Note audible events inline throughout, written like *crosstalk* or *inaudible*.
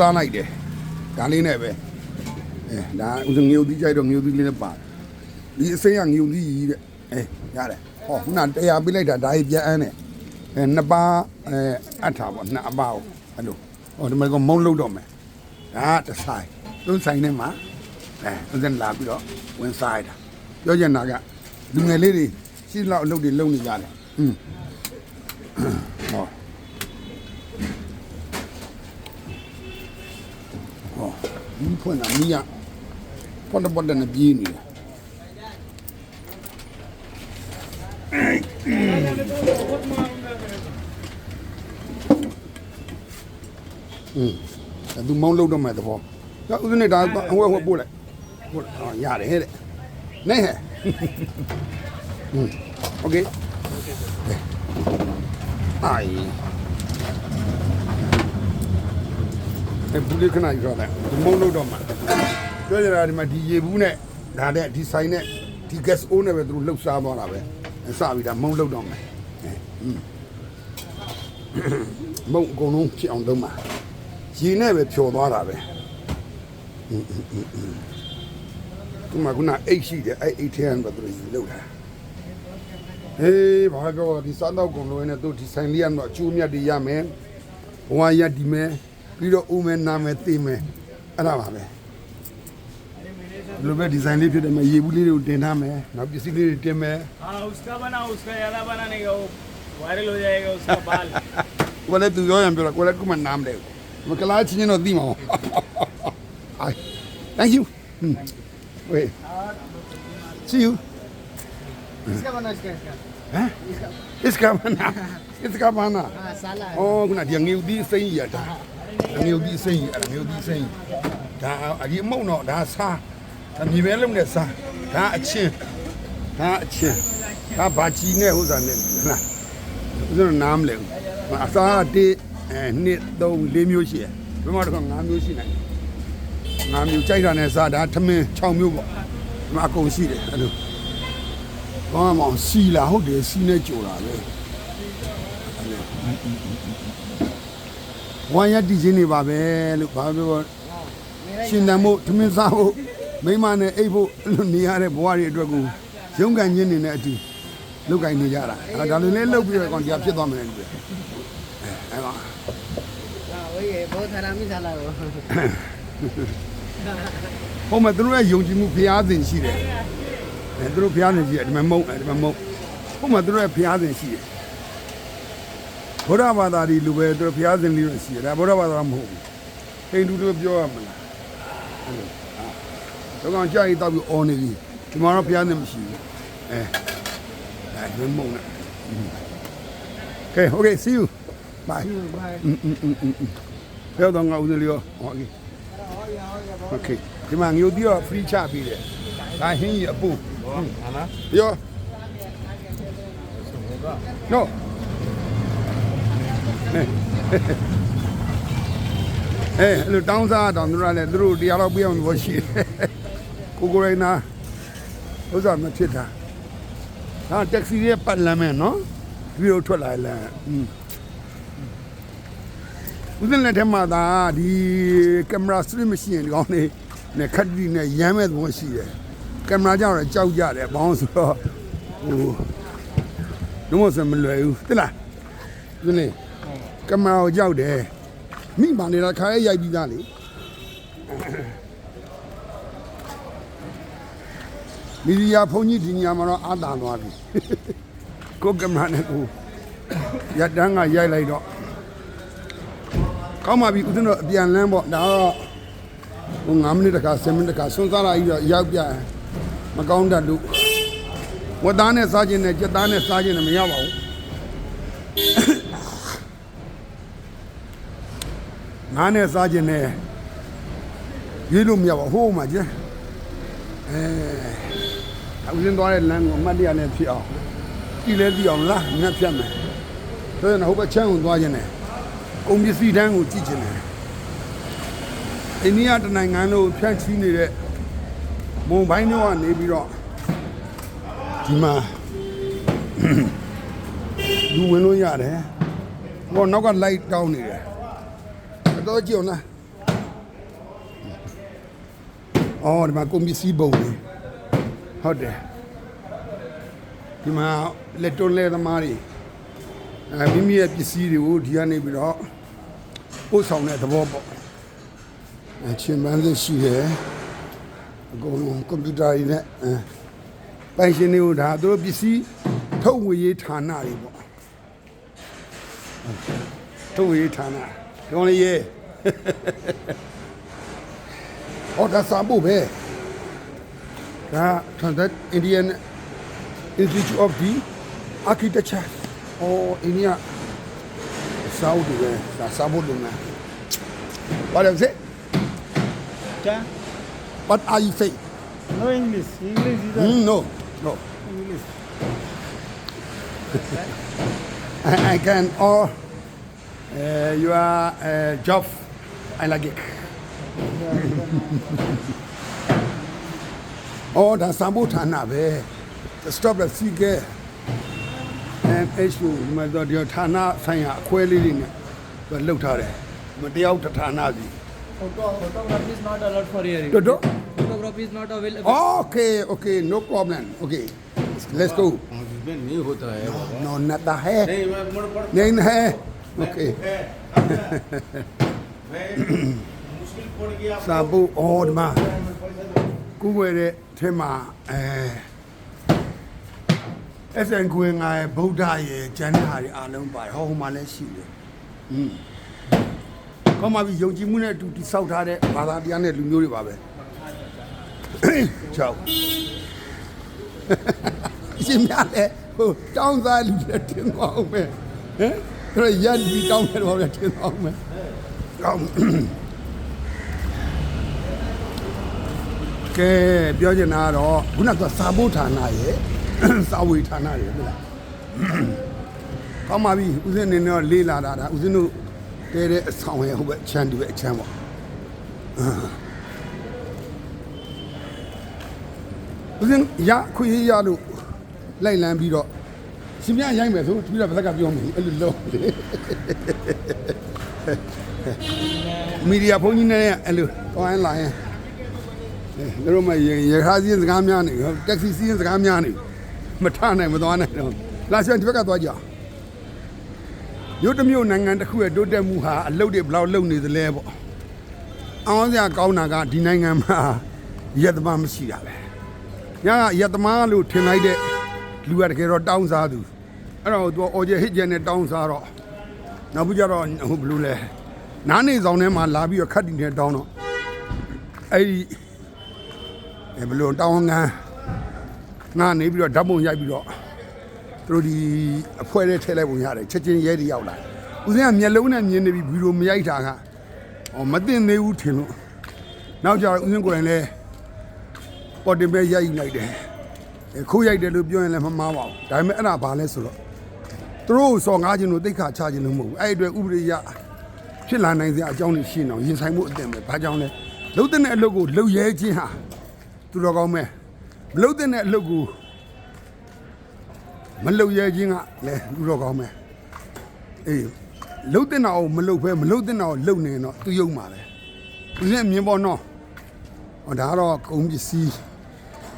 စားလိုက်တယ်ဒါလေးနဲ့ပဲအဲဒါဥစဉ်ငြိုသီးကြိုက်တော့ငြိုသီးလေးနဲ့ပါတယ်ဒီအစိမ်းကငြိုသီးကြီးတဲ့အဲရတယ်ဟောခုနတရားပေးလိုက်တာဒါကြီးပြန်အန်းတယ်အဲနှစ်ပါးအဲအပ်တာပေါ့နှစ်အပါးကိုအဲ့လိုဟောဒီမှာကမုံလုံးတော့မယ်ဒါကတစ်ဆိုင်သူဆိုင်ထဲမှာအဲဥစဉ်လာပြီးတော့ဝင်စားရတာပြောချင်တာကလူငယ်လေးတွေရှိလောက်အလုပ်တွေလုပ်နေကြတယ်อืมဟောဟော ဒီဖွင့်တာမိရပေါ်တော့ပေါ်တော့ပြေးနေတယ်อืมအဲ့သူမောင်းလို့တော့မဲ့သဘောကြောက်ဦးစနေဒါအဝဲဝဲပို့လိုက်ပို့လိုက်ဟာရတယ်ဟဲ့တဲ့နေဟဲ့อืมโอเคအိုင် အဲဘူးလေးခဏယူထားလိုက်ဒီမုံလို့တော့မှပြောကြတာဒီမှာဒီရေဘူးနဲ့ဒါနဲ့ဒီဆိုင်နဲ့ဒီ gas o နဲ့ပဲသူတို့လှုပ်ရှားသွားတာပဲအစပြီးဒါမုံလှုပ်တော့မယ်မုံအကုန်လုံးဖြစ်အောင်လုပ်မှာရေနဲ့ပဲဖြော်သွားတာပဲဒီမှာခုနအိတ်ရှိတယ်အဲ့အိတ်ထဲကပဲသူတို့ယူလောက်တာဟေးဘာပြောဒီစမ်းတော့ကုန်လို့နဲ့သူဒီဆိုင်လေးကတော့အကျိုးမြတ်တွေရမယ်ဘဝရည်တည်မယ် ပြီးတော့ဦးမဲနာမဲသိမဲအဲ့ဒါပါပဲဒီလိုပဲဒီဇိုင်းလေးဖြစ်တယ်မယ်ရေဘူးလေးတွေကိုတင်ထားမယ်နောက်ပစ္စည်းလေးတွေတင်မယ် हाँ उसका बना उसका ज्यादा बनाने का वो वायरल हो जाएगा उसका बाल ကိုလည်းသူပြောရင်ပြောတာကိုလည်းကုမနားမလဲမကလားချင်းချင်းတော့သိမှာပေါ့အိုင် thank you ဟွန်းဝေး see you इसका बना इसका इसका ဟမ် iska bana iska bana हाँ साला है အော်ခုနဒီငေဦးဒီ စိမ့်ကြီးရတာငေဦးဒီစိမ့်ကြီးအဲ့ဒါငေဦးဒီစိမ့်ကြီးဒါအဒီအမုံတော့ဒါစားဒါမြေပဲလုံးနဲ့စားဒါအချင်းဒါအချင်းဒါဘာချီနဲ့ဥစ္စာနဲ့လားဥစ္စာနားမလဲဘူးအစားတေးအဲနှစ်သုံးလေးမျိုးရှိတယ်ဘယ်မှာတော့၅မျိုးရှိနိုင်တယ်၅မျိုးကြိုက်တာနဲ့စားဒါထမင်း6မျိုးပေါ့ဒီမှာအကုန်ရှိတယ်အဲ့လိုဘာမှမအောင်စီလာဟုတ်တယ်စီနဲ့ကြိုတာပဲ ဝမ်းရက်တည်ခြင်းနေပါပဲလို့ဘာပြောရှင်တန်ဖို့ထမင်းစားဖို့မိမနဲ့အိပ်ဖို့လို့နေရတဲ့ဘဝတွေအတွက်ကိုရုန်းကန်ခြင်းနေတဲ့အတူလုတ်ကင်နေကြတာအဲဒါလည်းလေးလုတ်ပြီးတော့ကောင်ကြာဖြစ်သွားမယ်လို့ပြောအဲအဲပါဝေးရေဘောဓရာမိစားလာတော့ဟုတ်မယ်သူတို့ရဲ့ယုံကြည်မှုဖျားသင်ရှိတယ်အဲသူတို့ဖျားနေကြည့်တယ်ဒီမှာမုံအဲဒီမှာမုံဟုတ်မယ်သူတို့ရဲ့ဖျားသင်ရှိတယ် ဗုဒ္ဓဘာသာဒီလူပဲသူတို့ဘုရားရှင်လေးတို့ရှိတယ်ဒါဗုဒ္ဓဘာသာမဟုတ်ဘူးဟိန္ဒူတို့ပြောရမလားတော့ကောင်ကြာရင်တောက်ပြီးအော်နေပြီဒီမှာတော့ဘုရားရှင်မရှိဘူးအဲဒါဘယ်မုံနဲ့ Okay okay see you bye bye ဘယ်တော့ငါဦးလေးရောဟုတ်ကဲ့ Okay ဒီမှာငရုတ်ပြီးတော့ free ချပေးတယ်ဒါဟင်းကြီးအပူဟုတ်လားရော No အဲအဲ့လိုတောင်းစားတောင်းသူတို့ကလည်းသူတို့တရားတော့ပြအောင်လို့ရှိတယ်ကိုကိုရိုင်းနာဥစ္စာမဖြစ်တာဒါတက္ကစီရဲ့ပတ်လမ်းမယ်နော်ပြီးတော့ထွက်လာလမ်းอืมဦးဇင်းလက်ထက်မှာဒါဒီကင်မရာစထရစ်မရှိရင်ဒီကောင်းနေနဲ့ခက်တီနဲ့ရမ်းမဲ့သဘောရှိတယ်ကင်မရာကြောင့်လည်းကြောက်ကြတယ်ဘောင်းဆိုတော့ဟိုလုံးဝစမလွယ်ဘူးတိလားဦးဇင်းလေး ကင်မရာကိုကြောက်တယ်မိမနေတာခါရဲရိုက်ပြီးသားလေမီဒီယာဖုန်ကြီးဒီညမှာတော့အာတာသွားပြီကိုကင်မရာနဲ့ကိုရတန်းကရိုက်လိုက်တော့ကောင်းပါပြီဦးဇင်းတို့အပြန်လန်းပေါ့ဒါတော့ဟို9မိနစ်တခါ10မိနစ်တခါဆွန်းစားလာပြီးတော့ရောက်ပြရင်မကောင်းတတ်လို့ဝတ်သားနဲ့စားခြင်းနဲ့ကြက်သားနဲ့စားခြင်းနဲ့မရပါဘူး ငါးနဲ့စားခြင်းနဲ့ရွေးလို့မရပါဘူးဟိုးမှာကျအဲဦးဇင်းသွားတဲ့လမ်းကိုအမှတ်တရနဲ့ဖြစ်အောင်ကြည့်လဲကြည့်အောင်လားငတ်ဖြတ်မယ်ဆိုရင်ဟိုဘက်ချမ်းကိုသွားခြင်းနဲ့ကုန်ပစ္စည်းတန်းကိုကြည့်ချင်တယ်အိန္ဒိယတနိုင်ငံလုံးဖြန့်ချီးနေတဲ့မွန်ဘိုင်းတို့ကနေပြီးတော့ဒီမှာလူဝင်လို့ရတယ်ဟောနောက်ကလိုက်တောင်းနေတယ်အ တော့ကြည့်အောင်လားအော်ဒီမှာကုန်ပစ္စည်းပုံတွေဟုတ်တယ်ဒီမှာလက်တွန်းလဲသမားတွေအဲမိမိရဲ့ပစ္စည်းတွေကိုဒီကနေပြီးတော့ပို့ဆောင်တဲ့သဘောပေါ့အဲချင်းပန်းလေးရှိတယ်အကုန်လုံးကွန်ပျူတာတွေနဲ့အဲပိုင်ရှင်တွေကိုဒါသူတို့ပစ္စည်းထုတ်ဝေရေးဌာနတွေပေါ့ထုတ်ဝေရေးဌာန You only yeah. oh, that's Sambu, man. That that Indian Institute of the Architecture. Oh, India. Saudi, eh? man. That's Sambu, man. What is it? Yeah. What are you saying? No English. English is mm, No, no. English. *laughs* I, I can all uh, you are eh, uh, Joff Alagek. *laughs* oh, that's Samutana. The eh? stop the sea girl. And issue, my daughter, Tana, saying, I'm quailing. But look at it. My dear, Tana. Photography is not allowed for here. Photography is not available. Okay, okay, no problem. Okay, let's go. नहीं होता है नौ नता है नहीं है Okay. Sa bu old ma. Ku we de the ma eh SN ကိုငါရဲ့ဗုဒ္ဓရဲ့ကျမ်းစာတွေအားလုံးပါတယ်ဟောဟိုမှာလည်းရှိတယ်။อืมကောင်းပါပြီယုံကြည်မှုနဲ့အတူတိဆောက်ထားတဲ့ဘာသာတရားနဲ့လူမျိုးတွေပါပဲ။ချောက်။ရှင်များလည်းဟိုတောင်းစားလူတွေတင်သွားအောင်ပဲ။ဟမ် တော့ရန်ပြီးတောင်းတယ်တော့လည်းတင်သွားအောင်ပဲကောင်းကဲပြောချင်တာကတော့ခုနကစာဖို့ဌာနရဲ့စာဝေဌာနရဲ့ဟုတ်လားကောင်းပါပြီဦးစင်းနေတော့လေးလာတာဒါဦးစင်းတို့တဲတဲ့အဆောင်ရဲ့ဟိုဘက်အချမ်းဒီဘက်အချမ်းပေါ့ဦးစင်းရခွေးရလို့လိုက်လန်းပြီးတော့ ရှင်ပြရိုက်မယ်ဆိုပြီးတော့ဗသက်ကပြောမယ်အဲ့လိုလုံးမီဒီယာဖုန်းကြီးနဲ့အဲ့လိုတောင်းလာရင်တို့တို့မရရခါစီးစကားများနေတက်ဆီစီးစကားများနေမထနိုင်မသွားနိုင်တော့လာစံဒီဘက်ကသွားကြရုတ်တမျိုးနိုင်ငံတစ်ခုရဲ့တိုးတက်မှုဟာအလုတ်တွေဘယ်လောက်လုံနေသလဲပေါ့အောင်စရာကောင်းတာကဒီနိုင်ငံမှာရက်သမားမရှိတာပဲညာကရက်သမားလို့ထင်လိုက်တဲ့လူကတကယ်တော့တောင်းစားသူ အဲ့တော့သူအော်ဂျေဟစ်ဂျန်နဲ့တောင်းစားတော့နောက်ပြီးကြတော့ဟိုဘယ်လိုလဲနားနေဆောင်ထဲမှာလာပြီးတော့ခတ်တီနဲ့တောင်းတော့အဲ့ဒီအဲဘယ်လို့တောင်းငန်းငါနေပြီးတော့ဓာတ်ပုံရိုက်ပြီးတော့သူတို့ဒီအဖွဲလေးထည့်လိုက်ပုံရတယ်ချက်ချင်းရဲတွေရောက်လာဦးစင်းကမျက်လုံးနဲ့မြင်နေပြီးဗီဒီယိုမရိုက်တာကဟောမသိသေးဘူးထင်လို့နောက်ကြတော့ဦးစင်းကိုယ်တိုင်လည်းပေါ်တင်ပဲရိုက်ယူလိုက်တယ်အဲခိုးရိုက်တယ်လို့ပြောရင်လည်းမမှားပါဘူးဒါပေမဲ့အဲ့ဒါဘာလဲဆိုတော့ သူတို့စော်ငားခြင်းလို့တိတ်ခါချခြင်းလို့မဟုတ်ဘူးအဲ့ဒီအတွက်ဥပဒေရဖြစ်လာနိုင်စရာအကြောင်းတွေရှိနေအောင်ရင်ဆိုင်မှုအသင့်ပဲဘာကြောင့်လဲလှုပ်တဲ့အလုပ်ကိုလှုပ်ရဲခြင်းဟာသူတော်ကောင်းမဲ့မလုတ်တဲ့အလုပ်ကိုမလုတ်ရဲခြင်းကလည်းသူတော်ကောင်းမဲ့အေးလုတ်တဲ့နာကိုမလုတ်ဖဲမလုတ်တဲ့နာကိုလုတ်နေတော့သူယုံပါပဲဦးဇင်းအမြင်ပေါ်တော့ဟောဒါကတော့ကုန်ပစ္စည်း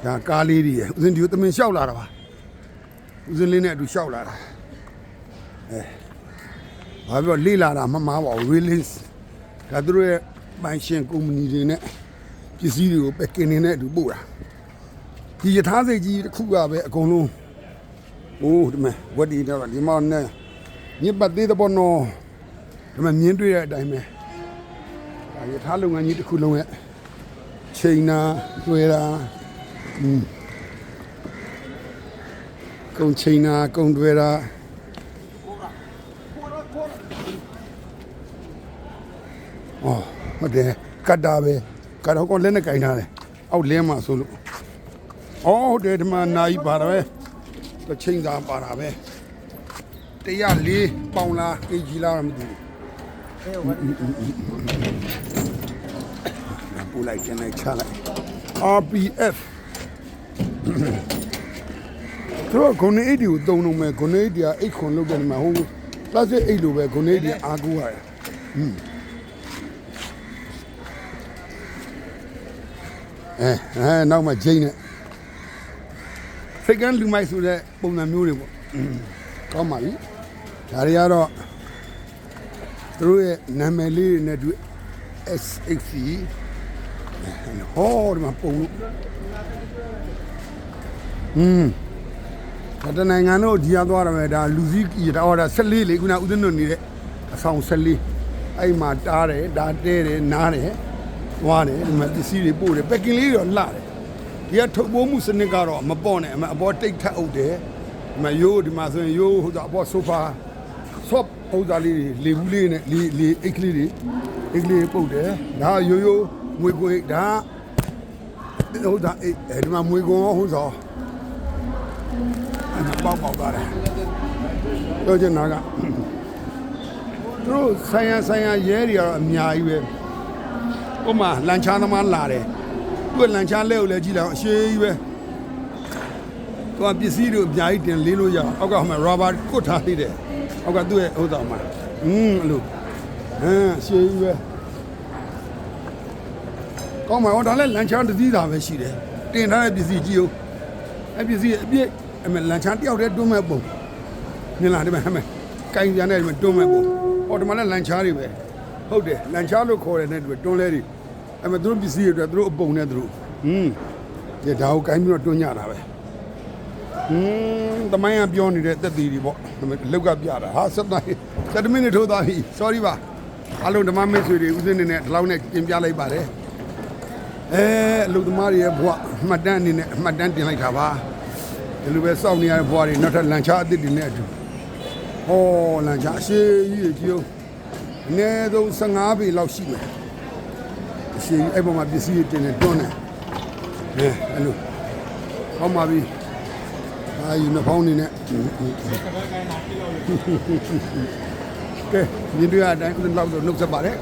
ဒါကားလေးတွေရယ်ဦးဇင်းဒီကိုတမင်လျှောက်လာတာပါဦးဇင်းလေးနဲ့အတူလျှောက်လာတာ အဲဘာပြောလေးလာတာမမှားပါဘူး release ဒါသူတို့ရဲ့ပိုင်ရှင်ကုမ္ပဏီတွေနဲ့ပစ္စည်းတွေကိုပဲကင်နေနဲ့အတူပို့တာဒီယထာစိတ်ကြီးတစ်ခုကပဲအကုန်လုံးအိုးဒီမဲ့ဝတ်ဒီတော့ဒီမောင်နဲ့ညစ်ပတ်သေးတဲ့ဘောနော်ဒီမဲ့မြင်းတွေ့တဲ့အတိုင်းပဲဒါယထာလုပ်ငန်းကြီးတစ်ခုလုံးရဲ့ချိန်နာတွေ့တာอืมကုံချိန်နာကုံတွေ့တာ အော်ဟုတ်တယ်ကတ်တာပဲကတ်တော့ကောလက်နဲ့ကင်ထားတယ်အောက်လင်းမှာဆိုလို့အော်ဟုတ်တယ်ဒီမှာနိုင်ပါတော့ပဲတစ်ချိန်သာပါတာပဲ104ပေါင်လား kg လားမသိဘူးပူလိုက်ကျန်လိုက်ချလိုက် RPF သူတို့ဂုဏ်အိတ်တွေကိုတုံလုံးမဲ့ဂုဏ်အိတ်တွေကအိတ်ခွန်လုပ်တယ်ဒီမှာဟို plastic အိတ်လိုပဲဂုဏ်အိတ်တွေအားကိုးရတယ် အဲအဲနောက်မှဂျိန်းနဲ့ဖိတ်ကန်လူမိုက်ဆိုတဲ့ပုံစံမျိုးတွေပေါ့အင်းကောင်းပါပြီဒါတွေကတော့သူတို့ရဲ့နာမည်လေးတွေနဲ့တွေ့ SXC ဟောဒီမှာပုံလို့อืมဒါတနိုင်ငံတို့ဒီရသွားရမယ်ဒါလူစည်းကြီးဒါဟောဒါ14လေခုနဦးသိန်းတို့နေတဲ့အဆောင်14အဲ့မှာတားတယ်ဒါတဲတယ်နားတယ် သွားတယ်ဒီမှာပစ္စည်းတွေပို့တယ်ပက်ကင်လေးတော့လှတယ်ဒီကထုတ်ပိုးမှုစနစ်ကတော့မပေါ့နဲ့အမအပေါ်တိတ်ထက်အုပ်တယ်ဒီမှာရိုးဒီမှာဆိုရင်ရိုးဟိုတော့အပေါ်ဆိုဖာဆော့ပုံစံလေးတွေလေဘူးလေးနဲ့လေလေအိတ်ကလေးတွေအိတ်ကလေးတွေပုတ်တယ်ဒါကရိုးရိုးငွေကိုဒါကဟိုဒါအိတ်အဲဒီမှာငွေကိုဟိုဆိုအဲ့ဒါပေါက်ပေါက်သွားတယ်ပြောချင်တာကသူတို့ဆိုင်ရဆိုင်ရရဲတွေကတော့အများကြီးပဲ ဥပမာလန်ချားသမားလာတယ်သူကလန်ချားလက်ကိုလည်းကြည့်လိုက်အောင်အရှိကြီးပဲသူကပစ္စည်းတွေအများကြီးတင်လေးလို့ရအောင်အောက်ကဟိုမှာ rubber ကွတ်ထားသေးတယ်အောက်ကသူ့ရဲ့ဥစ္စာမှာอืมအဲ့လိုဟမ်အရှိကြီးပဲကောင်းပါတော့ဒါလည်းလန်ချားတစ်စီးသာပဲရှိတယ်တင်ထားတဲ့ပစ္စည်းကြည့်ဦးအဲ့ပစ္စည်းအပြည့်အမေလန်ချားတယောက်တည်းတွန်းမဲ့ပုံမြင်လားဒီမှာဟမ်းမယ်ကင်ပြန်တဲ့ဒီမှာတွန်းမဲ့ပုံဟောဒီမှာလည်းလန်ချားတွေပဲဟုတ်တယ်လန်ချားလို့ခေါ်တယ်နဲ့ဒီတွန်းလဲတွေ အဲ့မှာသူတို့ပစ္စည်းတွေအတွက်သူတို့အပုံနဲ့သူတို့ဟင်းဒီဒါကိုကင်ပြီးတော့တွန်းညတာပဲဟင်းတမိုင်းကပြောနေတဲ့တက်သေးတွေပေါ့ဒီမှာလောက်ကပြတာဟာစက်တိုင်း7မိနစ်ထိုးသွားပြီ sorry ပါအလုံးဓမ္မမိတ်ဆွေတွေဦးစင်းနေနဲ့ဒီလောက်နဲ့ပြင်ပြလိုက်ပါတယ်အဲအလုသမားတွေရဲ့ဘဝအမှတ်တမ်းအနေနဲ့အမှတ်တမ်းတင်လိုက်တာပါဒီလိုပဲစောင့်နေရတဲ့ဘွားတွေနောက်ထပ်လန်ချားအစ်စ်တွေနဲ့အတူဟောလန်ချားအရှိကြီးကြီးအောင်အနည်းဆုံး15ပေလောက်ရှိမယ်အ ရှိကြီးအဲ့ပေါ်မှာပစ္စည်းတွေတင်နေတွန်းနေအဲအဲ့လိုဟောမှာပြီအာယူနဖောင်းနေနဲ့ကဲမြင်တွေ့ရတဲ့အတိုင်းဦးလောက်တော့နှုတ်ဆက်ပါတယ်